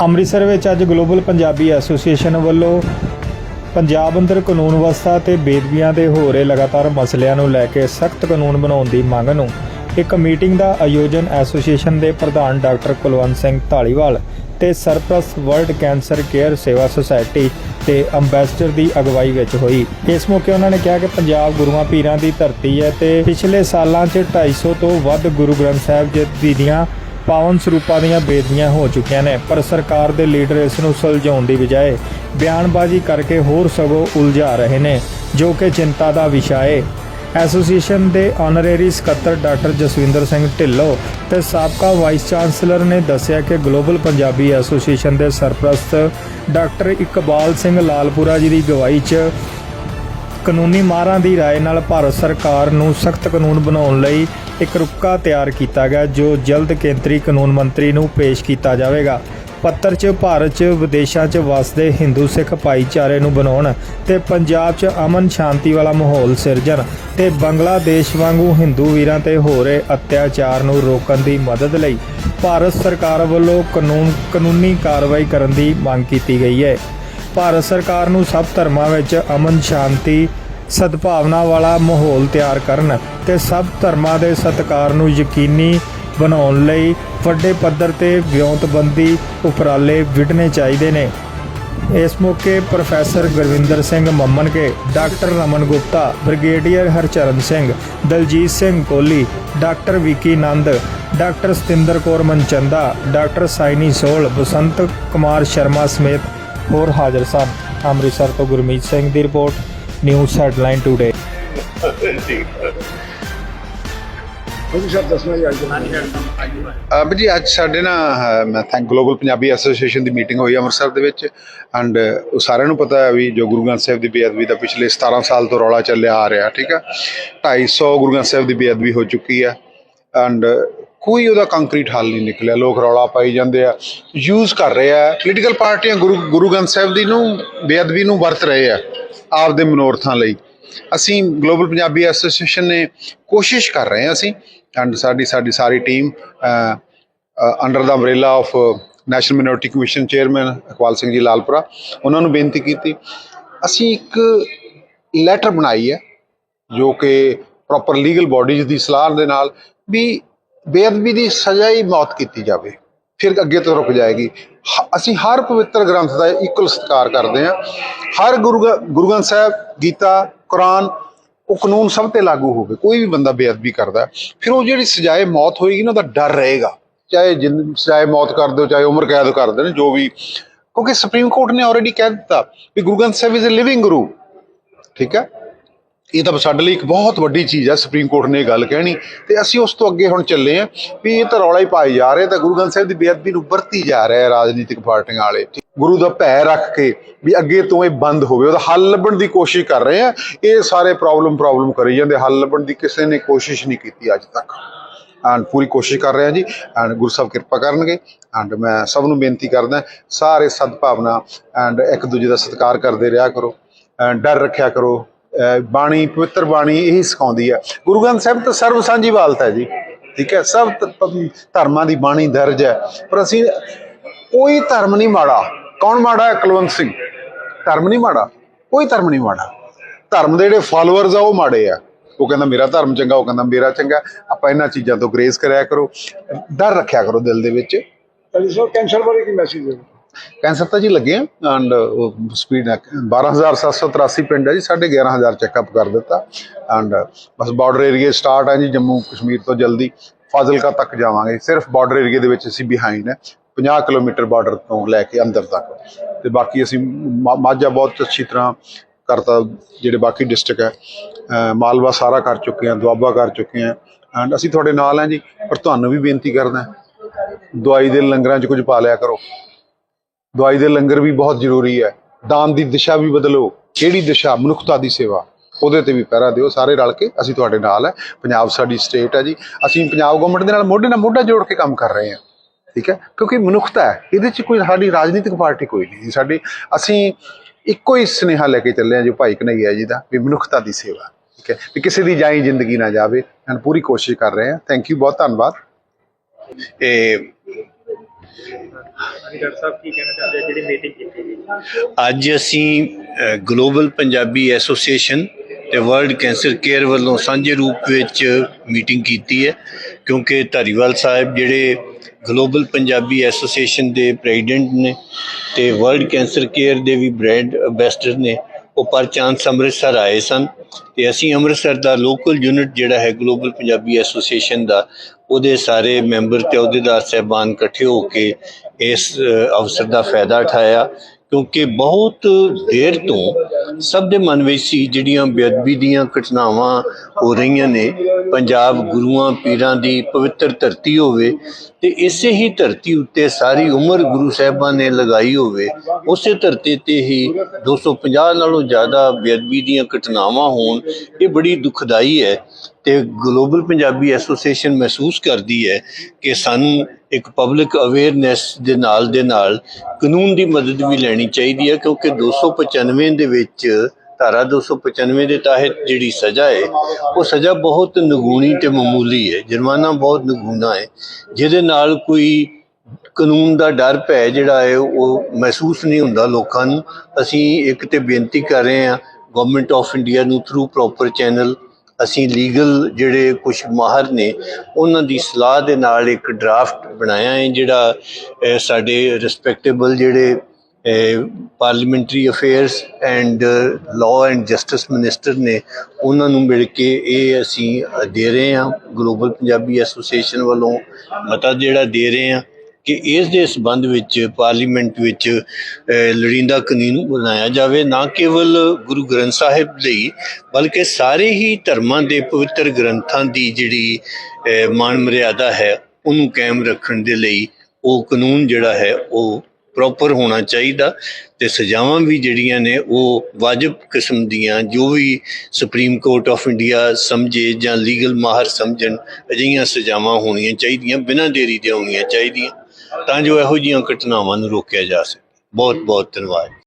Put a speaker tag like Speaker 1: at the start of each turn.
Speaker 1: ਅੰਮ੍ਰਿਤਸਰ ਵਿੱਚ ਅੱਜ global Punjabi association ਵੱਲੋਂ ਪੰਜਾਬ ਅੰਦਰ ਕਾਨੂੰਨ ਵਿਵਸਥਾ ਤੇ ਬੇਦਬੀਆਂ ਦੇ ਹੋ ਰਹੇ ਲਗਾਤਾਰ ਮਸਲਿਆਂ ਨੂੰ ਲੈ ਕੇ ਸਖਤ ਕਾਨੂੰਨ ਬਣਾਉਣ ਦੀ ਮੰਗ ਨੂੰ ਇੱਕ ਮੀਟਿੰਗ ਦਾ ਆਯੋਜਨ ਐਸੋਸੀਏਸ਼ਨ ਦੇ ਪ੍ਰਧਾਨ ਡਾਕਟਰ ਕੁਲਵੰਤ ਸਿੰਘ ਢਾਲੀਵਾਲ ਤੇ ਸਰਪ੍ਰਸਤ ਵਰਲਡ ਕੈਂਸਰ ਕੇਅਰ ਸੇਵਾ ਸੁਸਾਇਟੀ ਤੇ ਅੰਬੈਸਡਰ ਦੀ ਅਗਵਾਈ ਵਿੱਚ ਹੋਈ। ਇਸ ਮੌਕੇ ਉਹਨਾਂ ਨੇ ਕਿਹਾ ਕਿ ਪੰਜਾਬ ਗੁਰੂਆਂ ਪੀਰਾਂ ਦੀ ਧਰਤੀ ਹੈ ਤੇ ਪਿਛਲੇ ਸਾਲਾਂ 'ਚ 250 ਤੋਂ ਵੱਧ ਗੁਰੂ ਗ੍ਰੰਥ ਸਾਹਿਬ ਜੀ ਦੀਆਂ ਪਾਵਨ ਸਰੂਪਾਂ ਦੀਆਂ ਬੇਦਬੀਆਂ ਹੋ ਚੁੱਕੀਆਂ ਨੇ ਪਰ ਸਰਕਾਰ ਦੇ ਲੀਡਰ ਇਸ ਨੂੰ ਸੁਲਝਾਉਣ ਦੀ ਬਜਾਏ ਬਿਆਨਬਾਜ਼ੀ ਕਰਕੇ ਹੋਰ ਸਗੋਂ ਉਲਝਾ ਰਹੇ ਨੇ ਜੋ ਕਿ ਚਿੰਤਾ ਦਾ ਵਿਸ਼ਾ ਹੈ ਐਸੋਸੀਏਸ਼ਨ ਦੇ ਆਨਰੇਰੀ ਸਕੱਤਰ ਡਾਕਟਰ ਜਸਵਿੰਦਰ ਸਿੰਘ ਢਿੱਲੋਂ ਤੇ ਸਾਬਕਾ ਵਾਈਸ ਚਾਂਸਲਰ ਨੇ ਦੱਸਿਆ ਕਿ ਗਲੋਬਲ ਪੰਜਾਬੀ ਐਸੋਸੀਏਸ਼ਨ ਦੇ ਸਰਪ੍ਰਸਤ ਡਾਕਟਰ ਇਕਬਾਲ ਸਿੰਘ ਲਾਲਪੁਰਾ ਜੀ ਦੀ ਗਵਾਹੀ 'ਚ ਕਾਨੂੰਨੀ ਮਾਹਰਾਂ ਦੀ رائے ਨਾਲ ਭਾਰਤ ਸਰਕਾਰ ਨੂੰ ਸਖਤ ਕਾਨੂੰਨ ਬਣਾਉਣ ਲਈ ਇੱਕ ਰੁਕਾ ਤਿਆਰ ਕੀਤਾ ਗਿਆ, ਜੋ ਜਲਦ ਕੇਂਦਰੀ ਕਾਨੂੰਨ ਮੰਤਰੀ ਨੂੰ ਪੇਸ਼ ਕੀਤਾ ਜਾਵੇਗਾ। ਪੱਤਰ 'ਚ ਭਾਰਤ 'ਚ ਵਿਦੇਸ਼ਾਂ 'ਚ ਵਸਦੇ ਹਿੰਦੂ ਸਿੱਖ ਭਾਈਚਾਰੇ ਨੂੰ ਬਣਾਉਣ ਤੇ ਪੰਜਾਬ 'ਚ ਅਮਨ ਸ਼ਾਂਤੀ ਵਾਲਾ ਮਾਹੌਲ ਸਿਰਜਣ ਤੇ ਬੰਗਲਾਦੇਸ਼ ਵਾਂਗੂ ਹਿੰਦੂ ਵੀਰਾਂ ਤੇ ਹੋ ਰਹੇ ਅਤਿਆਚਾਰ ਨੂੰ ਰੋਕਣ ਦੀ ਮਦਦ ਲਈ ਭਾਰਤ ਸਰਕਾਰ ਵੱਲੋਂ ਕਾਨੂੰਨ, ਕਾਨੂੰਨੀ ਕਾਰਵਾਈ ਕਰਨ ਦੀ ਮੰਗ ਕੀਤੀ ਗਈ ਹੈ। ਭਾਰਤ ਸਰਕਾਰ ਨੂੰ ਸਭ ਧਰਮਾਂ ਵਿੱਚ ਅਮਨ ਸ਼ਾਂਤੀ ਸਦਭਾਵਨਾ ਵਾਲਾ ਮਾਹੌਲ ਤਿਆਰ ਕਰਨ ਤੇ ਸਭ ਧਰਮਾਂ ਦੇ ਸਤਿਕਾਰ ਨੂੰ ਯਕੀਨੀ ਬਣਾਉਣ ਲਈ ਵੱਡੇ ਪੱਧਰ ਤੇ ਵਿਉਂਤਬੰਦੀ ਉਪਰਾਲੇ ਵਿਢਣੇ ਚਾਹੀਦੇ ਨੇ। ਇਸ ਮੌਕੇ professor Gurvinder Singh Mammanke doctor Raman Gupta, brigadier Harcharan Singh, Daljit Singh Kohli, doctor Vicky Nand, doctor Satinder Kaur Manchanda, doctor Saini Sol, Basant Kumar Sharma ਸਮੇਤ ਹੋਰ ਹਾਜ਼ਰ ਸਨ। ਅੰਮ੍ਰਿਤਸਰ ਤੋਂ ਗੁਰਮੀਤ ਸਿੰਘ ਦੀ ਰਿਪੋਰਟ। ਨਿਊਜ਼ ਹੈਡਲਾਈਨ ਟੂਡੇ
Speaker 2: ਤੁਸੀਂ ਸਭ ਦੱਸਣਾ ਜੀ, ਅੱਜ
Speaker 3: ਅਬ ਜੀ ਅੱਜ ਸਾਡੇ ਨਾ ਮੈਂ ਥੈਂਕ ਗਲੋਬਲ ਪੰਜਾਬੀ ਐਸੋਸੀਏਸ਼ਨ ਦੀ ਮੀਟਿੰਗ ਹੋਈ ਅੰਮ੍ਰਿਤਸਰ ਦੇ ਵਿੱਚ ਐਂਡ ਉਹ ਸਾਰਿਆਂ ਨੂੰ ਪਤਾ ਹੈ ਵੀ ਜੋ ਗੁਰੂ ਗ੍ਰੰਥ ਸਾਹਿਬ ਦੀ ਬੇਅਦਬੀ ਦਾ ਪਿਛਲੇ 17 ਸਾਲ ਤੋਂ ਰੌਲਾ ਚੱਲਿਆ ਆ ਰਿਹਾ, ਠੀਕ ਹੈ? 250 ਗੁਰੂ ਗ੍ਰੰਥ ਸਾਹਿਬ ਦੀ ਬੇਅਦਬੀ ਹੋ ਚੁੱਕੀ ਹੈ ਐਂਡ ਕੋਈ ਉਹਦਾ ਕੰਕਰੀਟ ਹੱਲ ਨਹੀਂ ਨਿਕਲਿਆ, ਲੋਕ ਰੌਲਾ ਪਾਈ ਜਾਂਦੇ ਆ ਯੂਜ਼ ਕਰ ਰਹੇ ਆ ਪੋਲੀਟੀਕਲ ਪਾਰਟੀਆਂ ਗੁਰੂ ਗੁਰੂ ਗ੍ਰੰਥ ਸਾਹਿਬ ਦੀ ਨੂੰ, ਬੇਅਦਬੀ ਨੂੰ ਵਰਤ ਰਹੇ ਆ। ਆਪਦੇ ਮਨੋਰਥਾਂ ਲਈ। ਅਸੀਂ ਗਲੋਬਲ ਪੰਜਾਬੀ ਐਸੋਸੀਏਸ਼ਨ ਨੇ ਕੋਸ਼ਿਸ਼ ਕਰ ਰਹੇ ਹਾਂ ਅਸੀਂ ਐਂਡ ਸਾਡੀ ਸਾਡੀ ਸਾਰੀ team under the umbrella of national minority commission chairman Iqbal Singh ji Lalpura, ਉਹਨਾਂ ਨੂੰ ਬੇਨਤੀ ਕੀਤੀ। ਅਸੀਂ ਇੱਕ ਲੈਟਰ ਬਣਾਈ ਹੈ, ਜੋ ਕਿ ਪ੍ਰੋਪਰ ਲੀਗਲ ਬਾਡੀਜ਼ ਦੀ ਸਲਾਹ ਦੇ ਨਾਲ ਵੀ ਬੇਅਦਬੀ ਦੀ ਸਜ਼ਾ ਹੀ ਮੌਤ ਕੀਤੀ ਜਾਵੇ। ਫਿਰ ਅੱਗੇ ਤੋਂ ਰੁਕ ਜਾਏਗੀ। ਹ- ਅਸੀਂ ਹਰ ਪਵਿੱਤਰ ਗ੍ਰੰਥ ਦਾ ਇਕੁਅਲ ਸਤਿਕਾਰ ਕਰਦੇ ਹਾਂ। ਹਰ ਗੁਰੂ ਗ- ਗੁਰੂ ਗ੍ਰੰਥ ਸਾਹਿਬ, ਗੀਤਾ, ਕੁਰਾਨ ਉਹ ਕਾਨੂੰਨ ਸਭ ਤੇ ਲਾਗੂ ਹੋਵੇ। ਕੋਈ ਵੀ ਬੰਦਾ ਬੇਅਦਬੀ ਕਰਦਾ ਫਿਰ ਉਹ ਜਿਹੜੀ ਸਜ਼ਾਏ ਮੌਤ ਹੋਏਗੀ ਨਾ, ਉਹਦਾ ਡਰ ਰਹੇਗਾ। ਚਾਹੇ ਜਿੰਦ ਸਜ਼ਾਏ ਮੌਤ ਕਰ ਦਿਓ, ਚਾਹੇ ਉਮਰ ਕੈਦ ਕਰ ਦੇਣ, ਜੋ ਵੀ। ਕਿਉਂਕਿ ਸੁਪਰੀਮ ਕੋਰਟ ਨੇ ਆਲਰੇਡੀ ਕਹਿ ਦਿੱਤਾ ਵੀ Guru Granth Sahib is a living ਗੁਰੂ ਠੀਕ ਹੈ? ਇਹ ਤਾਂ ਸਾਡੇ ਲਈ ਇੱਕ ਬਹੁਤ ਵੱਡੀ ਚੀਜ਼ ਹੈ, ਸੁਪਰੀਮ ਕੋਰਟ ਨੇ ਇਹ ਗੱਲ ਕਹਿਣੀ। ਤੇ ਅਸੀਂ ਉਸ ਤੋਂ ਅੱਗੇ ਹੁਣ ਚੱਲੇ ਆਂ ਵੀ ਇਹ ਤਾਂ ਰੌਲਾ ਹੀ ਪਾਈ ਜਾ ਰਹੇ ਤਾਂ ਗੁਰੂ ਗ੍ਰੰਥ ਸਾਹਿਬ ਦੀ ਬੇਅਦਬੀ ਨੂੰ ਵਰਤੀ ਜਾ ਰਿਹਾ ਹੈ ਰਾਜਨੀਤਿਕ ਪਾਰਟੀਆਂ ਵਾਲੇ। ਗੁਰੂ ਦਾ ਭੈ ਰੱਖ ਕੇ ਵੀ ਅੱਗੇ ਤੋਂ ਇਹ ਬੰਦ ਹੋਵੇ, ਉਹਦਾ ਹੱਲ ਲੱਭਣ ਦੀ ਕੋਸ਼ਿਸ਼ ਕਰ ਰਹੇ ਆ। ਇਹ ਸਾਰੇ ਪ੍ਰੋਬਲਮ ਪ੍ਰੋਬਲਮ ਕਰੀ ਜਾਂਦੇ, ਹੱਲ ਲੱਭਣ ਦੀ ਕਿਸੇ ਨੇ ਕੋਸ਼ਿਸ਼ ਨਹੀਂ ਕੀਤੀ ਅੱਜ ਤੱਕ। ਐਂਡ ਪੂਰੀ ਕੋਸ਼ਿਸ਼ ਕਰ ਰਹੇ ਹਾਂ ਜੀ। ਐਂਡ ਗੁਰੂ ਸਾਹਿਬ ਕਿਰਪਾ ਕਰਨਗੇ। ਐਂਡ ਮੈਂ ਸਭ ਨੂੰ ਬੇਨਤੀ ਕਰਦਾ, ਸਾਰੇ ਸਦਭਾਵਨਾ ਐਂਡ ਇੱਕ ਦੂਜੇ ਦਾ ਸਤਿਕਾਰ ਕਰਦੇ ਰਿਹਾ ਕਰੋ। ਐਂਡ ਡਰ ਰੱਖਿਆ ਕਰੋ। ਬਾਣੀ, ਪਵਿੱਤਰ ਬਾਣੀ ਇਹੀ ਸਿਖਾਉਂਦੀ ਹੈ ਗੁਰੂ ਗ੍ਰੰਥ ਸਾਹਿਬ ਤਾਂ ਸਰਬ ਸਾਂਝੀ ਵਾਲਤ ਹੈ ਜੀ। ਠੀਕ ਹੈ, ਸਭ ਧਰਮਾਂ ਦੀ ਬਾਣੀ ਦਰਜ ਹੈ। ਪਰ ਅਸੀਂ ਕੋਈ ਧਰਮ ਨਹੀਂ ਮਾੜਾ। ਕੌਣ ਮਾੜਾ ਹੈ? ਕੁਲਵੰਤ ਸਿੰਘ। ਧਰਮ ਨਹੀਂ ਮਾੜਾ। ਕੋਈ ਧਰਮ ਨਹੀਂ ਮਾੜਾ। ਧਰਮ ਦੇ ਜਿਹੜੇ ਫਾਲੋਅਰਸ ਆ, ਉਹ ਮਾੜੇ ਆ। ਉਹ ਕਹਿੰਦਾ, ਮੇਰਾ ਧਰਮ ਚੰਗਾ, ਉਹ ਕਹਿੰਦਾ, ਮੇਰਾ ਚੰਗਾ। ਆਪਾਂ ਇਹਨਾਂ ਚੀਜ਼ਾਂ ਤੋਂ ਗਰੇਜ਼ ਕਰਿਆ ਕਰੋ। ਡਰ ਰੱਖਿਆ ਕਰੋ ਦਿਲ ਦੇ ਵਿੱਚ।
Speaker 2: ਜੀ ਕੈਂਸਰ ਬਾਰੇ ਕੀ ਮੈਸੇਜ ਹੈ?
Speaker 3: ਕੈਂਸਰ ਤਾਂ ਜੀ ਲੱਗੇ ਆ ਐਂਡ ਸਪੀਡ 12783 ਪਿੰਡ ਹੈ ਜੀ 11500 ਚੈੱਕਅਪ ਕਰ ਦਿੱਤਾ ਐਂਡ ਬਸ ਬਾਰਡਰ ਏਰੀਆ ਸਟਾਰਟ ਹੈ ਜੀ, ਜੰਮੂ ਕਸ਼ਮੀਰ ਤੋਂ ਜਲਦੀ ਫਾਜ਼ਿਲਕਾ ਤੱਕ ਜਾਵਾਂਗੇ। ਸਿਰਫ ਬਾਰਡਰ ਏਰੀਆ ਦੇ ਵਿੱਚ ਅਸੀਂ ਬਿਹਾਈਂਡ ਹੈ 50 ਕਿਲੋਮੀਟਰ ਬਾਰਡਰ ਤੋਂ ਲੈ ਕੇ ਅੰਦਰ ਤੱਕ। ਤੇ ਬਾਕੀ ਅਸੀਂ ਮਾ- ਮਾਝਾ ਬਹੁਤ ਅੱਛੀ ਤਰ੍ਹਾਂ ਕਰਤਾ, ਜਿਹੜੇ ਬਾਕੀ ਡਿਸਟ੍ਰਿਕਟ ਹੈ। ਮਾਲਵਾ ਸਾਰਾ ਕਰ ਚੁੱਕੇ ਹਾਂ, ਦੁਆਬਾ ਕਰ ਚੁੱਕੇ ਹਾਂ ਐਂਡ ਅਸੀਂ ਤੁਹਾਡੇ ਨਾਲ ਹਾਂ ਜੀ, ਪਰ ਤੁਹਾਨੂੰ ਵੀ ਬੇਨਤੀ ਕਰਦਾ, ਦਵਾਈ ਦੇ ਲੰਗਰਾਂ 'ਚ ਕੁਝ ਪਾ ਲਿਆ ਕਰੋ। ਦਵਾਈ ਦੇ ਲੰਗਰ ਵੀ ਬਹੁਤ ਜ਼ਰੂਰੀ ਹੈ। ਦਾਨ ਦੀ ਦਿਸ਼ਾ ਵੀ ਬਦਲੋ। ਕਿਹੜੀ ਦਿਸ਼ਾ? ਮਨੁੱਖਤਾ ਦੀ ਸੇਵਾ। ਉਹਦੇ ਤੇ ਵੀ ਪਹਿਰਾ ਦਿਓ। ਸਾਰੇ ਰਲ ਕੇ ਅਸੀਂ ਤੁਹਾਡੇ ਨਾਲ ਹੈ। ਪੰਜਾਬ ਸਾਡੀ ਸਟੇਟ ਹੈ ਜੀ। ਅਸੀਂ ਪੰਜਾਬ ਗਵਰਨਮੈਂਟ ਦੇ ਨਾਲ ਮੋਢੇ ਨਾਲ ਮੋਢਾ ਜੋੜ ਕੇ ਕੰਮ ਕਰ ਰਹੇ ਹਾਂ। ਠੀਕ ਹੈ? ਕਿਉਂਕਿ ਮਨੁੱਖਤਾ ਹੈ। ਇਹਦੇ 'ਚ ਕੋਈ ਸਾਡੀ ਰਾਜਨੀਤਿਕ ਪਾਰਟੀ ਕੋਈ ਨਹੀਂ ਸਾਡੀ ਅਸੀਂ ਇੱਕੋ ਹੀ ਸੁਨੇਹਾ ਲੈ ਕੇ ਚੱਲੇ ਹਾਂ ਜੋ ਭਾਈ ਕਨਈਆ ਜੀ ਦਾ ਵੀ ਮਨੁੱਖਤਾ ਦੀ ਸੇਵਾ। ਠੀਕ ਹੈ? ਵੀ ਕਿਸੇ ਦੀ ਜਾਈ ਜ਼ਿੰਦਗੀ ਨਾ ਜਾਵੇ। ਅਸੀਂ ਪੂਰੀ ਕੋਸ਼ਿਸ਼ ਕਰ ਰਹੇ ਹਾਂ। ਥੈਂਕ ਯੂ ਬਹੁਤ ਧੰਨਵਾਦ।
Speaker 4: ਇਹ
Speaker 1: ਹਾਂਜੀ, ਡਾਕਟਰ ਸਾਹਿਬ, ਕੀ ਕਹਿਣਾ ਚਾਹੁੰਦੇ ਜਿਹੜੀ ਮੀਟਿੰਗ ਕੀਤੀ ਗਈ।
Speaker 4: ਅੱਜ ਅਸੀਂ ਗਲੋਬਲ ਪੰਜਾਬੀ ਐਸੋਸੀਏਸ਼ਨ ਤੇ ਵਰਲਡ ਕੈਂਸਰ ਕੇਅਰ ਵੱਲੋਂ ਸਾਂਝੇ ਰੂਪ ਵਿੱਚ ਮੀਟਿੰਗ ਕੀਤੀ ਹੈ, ਕਿਉਂਕਿ ਧਾਰੀਵਾਲ ਸਾਹਿਬ ਜਿਹੜੇ ਗਲੋਬਲ ਪੰਜਾਬੀ ਐਸੋਸੀਏਸ਼ਨ ਦੇ ਪ੍ਰੈਜ਼ੀਡੈਂਟ ਨੇ ਤੇ ਵਰਲਡ ਕੈਂਸਰ ਕੇਅਰ ਦੇ ਵੀ ਬ੍ਰਾਂਡ ਐਂਬੈਸਡਰ ਨੇ, ਉਹ ਪਰ ਚਾਂਸ ਅੰਮ੍ਰਿਤਸਰ ਆਏ ਸਨ ਤੇ ਅਸੀਂ ਅੰਮ੍ਰਿਤਸਰ ਦਾ ਲੋਕਲ ਯੂਨਿਟ ਜਿਹੜਾ ਹੈ ਗਲੋਬਲ ਪੰਜਾਬੀ ਐਸੋਸੀਏਸ਼ਨ ਦਾ ਉਹਦੇ ਸਾਰੇ ਮੈਂਬਰ ਤੇ ਅਹੁਦੇਦਾਰ ਸਹਿਬਾਨ ਇਕੱਠੇ ਹੋ ਕੇ ਇਸ ਅਵਸਰ ਦਾ ਫਾਇਦਾ ਉਠਾਇਆ, ਕਿਉਂਕਿ ਬਹੁਤ ਦੇਰ ਤੋਂ ਸਭ ਦੇ ਮਨ ਵਿੱਚ ਸੀ ਜਿਹੜੀਆਂ ਬੇਅਦਬੀ ਦੀਆਂ ਘਟਨਾਵਾਂ ਹੋ ਰਹੀਆਂ ਨੇ, ਪੰਜਾਬ ਗੁਰੂਆਂ, ਪੀਰਾਂ ਦੀ ਪਵਿੱਤਰ ਧਰਤੀ ਹੋਵੇ ਤੇ ਇਸੇ ਹੀ ਧਰਤੀ ਉੱਤੇ ਸਾਰੀ ਉਮਰ ਗੁਰੂ ਸਾਹਿਬਾਂ ਨੇ ਲਗਾਈ ਹੋਵੇ, ਉਸੇ ਧਰਤੀ ਤੇ ਹੀ 250 ਨਾਲੋਂ ਜ਼ਿਆਦਾ ਬੇਅਦਬੀ ਦੀਆਂ ਘਟਨਾਵਾਂ ਹੋਣ, ਇਹ ਬੜੀ ਦੁਖਦਾਈ ਹੈ ਤੇ ਗਲੋਬਲ ਪੰਜਾਬੀ ਐਸੋਸੀਏਸ਼ਨ ਮਹਿਸੂਸ ਕਰਦੀ ਹੈ ਕਿ ਸਾਨੂੰ ਇੱਕ ਪਬਲਿਕ ਅਵੇਅਰਨੈਸ ਦੇ ਨਾਲ ਦੇ ਨਾਲ ਕਾਨੂੰਨ ਦੀ ਮਦਦ ਵੀ ਲੈਣੀ ਚਾਹੀਦੀ ਹੈ, ਕਿਉਂਕਿ 295 ਦੇ ਵਿੱਚ ਧਾਰਾ 295 ਦੇ ਤਹਿਤ ਜਿਹੜੀ ਸਜ਼ਾ ਹੈ, ਉਹ ਸਜ਼ਾ ਬਹੁਤ ਨਗੂਣੀ ਤੇ ਮਾਮੂਲੀ ਹੈ, ਜੁਰਮਾਨਾ ਬਹੁਤ ਨਗੂਣਾ ਹੈ, ਜਿਹਦੇ ਨਾਲ ਕੋਈ ਕਾਨੂੰਨ ਦਾ ਡਰ ਭੈ ਜਿਹੜਾ ਹੈ, ਉਹ ਮਹਿਸੂਸ ਨਹੀਂ ਹੁੰਦਾ ਲੋਕਾਂ ਨੂੰ। ਅਸੀਂ ਇੱਕ ਤੇ ਬੇਨਤੀ ਕਰ ਰਹੇ ਹਾਂ ਗਵਰਨਮੈਂਟ ਆਫ ਇੰਡੀਆ ਨੂੰ ਥਰੂ ਪ੍ਰੋਪਰ ਚੈਨਲ ਅਸੀਂ ਲੀਗਲ ਜਿਹੜੇ ਕੁਝ ਮਾਹਰ ਨੇ, ਉਹਨਾਂ ਦੀ ਸਲਾਹ ਦੇ ਨਾਲ ਇੱਕ ਡਰਾਫਟ ਬਣਾਇਆ ਹੈ, ਜਿਹੜਾ ਸਾਡੇ ਰਿਸਪੈਕਟੇਬਲ ਜਿਹੜੇ parliamentary affairs and law and justice minister ਨੇ ਉਹਨਾਂ ਨੂੰ ਮਿਲ ਕੇ ਇਹ ਅਸੀਂ ਦੇ ਰਹੇ ਹਾਂ। ਗਲੋਬਲ ਪੰਜਾਬੀ ਐਸੋਸੀਏਸ਼ਨ ਵੱਲੋਂ ਮਤਾ ਜਿਹੜਾ ਦੇ ਰਹੇ ਹਾਂ ਕਿ ਇਸ ਦੇ ਸਬੰਧ ਵਿੱਚ ਪਾਰਲੀਮੈਂਟ ਵਿੱਚ ਅ, ਲੋੜੀਂਦਾ ਕਾਨੂੰਨ ਬਣਾਇਆ ਜਾਵੇ ਨਾ ਕੇਵਲ ਗੁਰੂ ਗ੍ਰੰਥ ਸਾਹਿਬ ਲਈ ਬਲਕਿ ਸਾਰੇ ਹੀ ਧਰਮਾਂ ਦੇ ਪਵਿੱਤਰ ਗ੍ਰੰਥਾਂ ਦੀ ਜਿਹੜੀ ਅ, ਮਾਨ ਮਰਿਆਦਾ ਹੈ ਉਹਨੂੰ ਕਾਇਮ ਰੱਖਣ ਦੇ ਲਈ ਉਹ ਕਾਨੂੰਨ ਜਿਹੜਾ ਹੈ ਉਹ ਪ੍ਰੋਪਰ ਹੋਣਾ ਚਾਹੀਦਾ ਤੇ ਸਜ਼ਾਵਾਂ ਵੀ ਜਿਹੜੀਆਂ ਨੇ ਉਹ ਵਾਜਬ ਕਿਸਮ ਦੀਆਂ ਜੋ ਵੀ ਸੁਪਰੀਮ ਕੋਰਟ ਆਫ ਇੰਡੀਆ ਸਮਝੇ ਜਾਂ ਲੀਗਲ ਮਾਹਰ ਸਮਝਣ, ਅਜਿਹੀਆਂ ਸਜ਼ਾਵਾਂ ਹੋਣੀਆਂ ਚਾਹੀਦੀਆਂ, ਬਿਨਾਂ ਦੇਰੀ ਦੇ ਹੋਣੀਆਂ ਚਾਹੀਦੀਆਂ, ਤਾਂ ਜੋ ਇਹੋ ਜਿਹੀਆਂ ਘਟਨਾਵਾਂ ਨੂੰ ਰੋਕਿਆ ਜਾ ਸਕੇ। ਬਹੁਤ ਬਹੁਤ ਧੰਨਵਾਦ।